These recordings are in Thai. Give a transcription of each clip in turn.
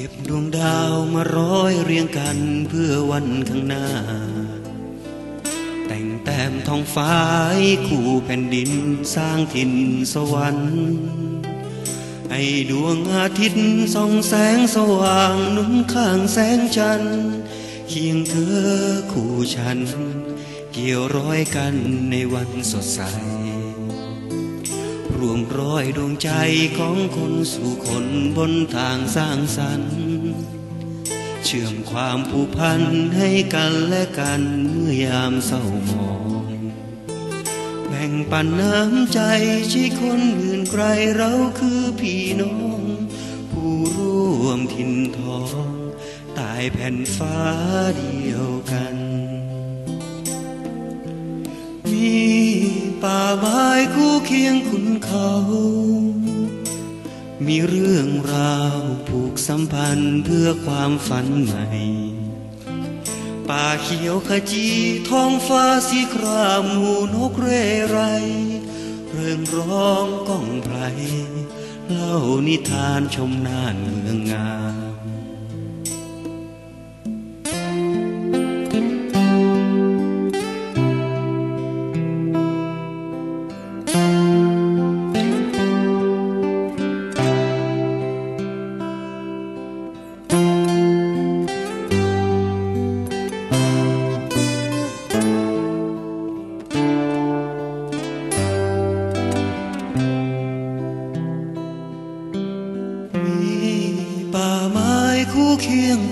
ก็บดวงดาวมาร้อยเรียงกันเพื่อวันข้างหน้า แต่งแต้มท้องฟ้าคู่แผ่นดินสร้างถิ่นสวรรค์ให้ดวงอาทิตย์ส่องแสงสว่างนุนข้างแสงจันทร์เคียงเธอคู่ฉัน เกี่ยวร้อยกันในวันสดใส รวมร้อยดวงใจของคนสู่คนบนทางสร้างสรรค์ เชื่อมความผูกพันให้กันและกันเมื่อยามเศร้าหมองแบ่งปันน้ำใจใช่คนอื่นไกลเราคือพี่น้อง ผู้ร่วมทินทอง ตายแผ่นฟ้าเดียวกัน ป่าไม้คู่เคียงคุณเขา มีเรื่องราวผูกสัมพันธ์เพื่อความฝันใหม่ ป่าเขียวขจีท้องฟ้าสีครามหมูนกเร่ไร เริ่มร้องก้องไพรเล่านิทานชมน่านเมืองงาม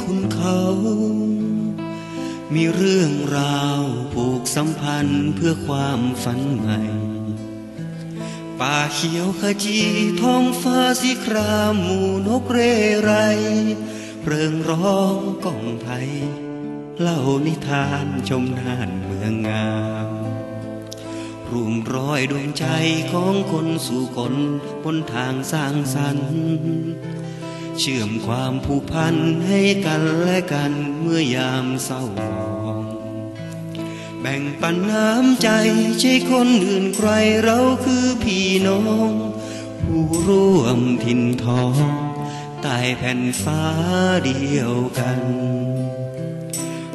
คุณเขา มีเรื่องราวผูกสัมพันธ์เพื่อความฝันใหม่ ป่าเขียวขจีท้องฟ้าสีครามหมู่นกเร่ไร เริงร้องก้องไพเล่านิทานชมน่านเมืองงามรวมร้อยดวงใจของคนสู่คนบนทางสร้างสรรค์ เชื่อมความผูกพันให้กันและกันเมื่อยามเศร้าหมองแบ่งปันน้ำใจใช่คนอื่นใครเราคือพี่น้อง ผู้ร่วมถิ่นทองใต้แผ่นฟ้าเดียวกัน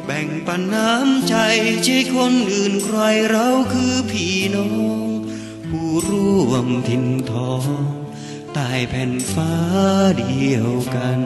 แบ่งปันน้ำใจใช่คนอื่นใครเราคือพี่น้อง ผู้ร่วมถิ่นทอง ใต้แผ่นฟ้าเดียวกัน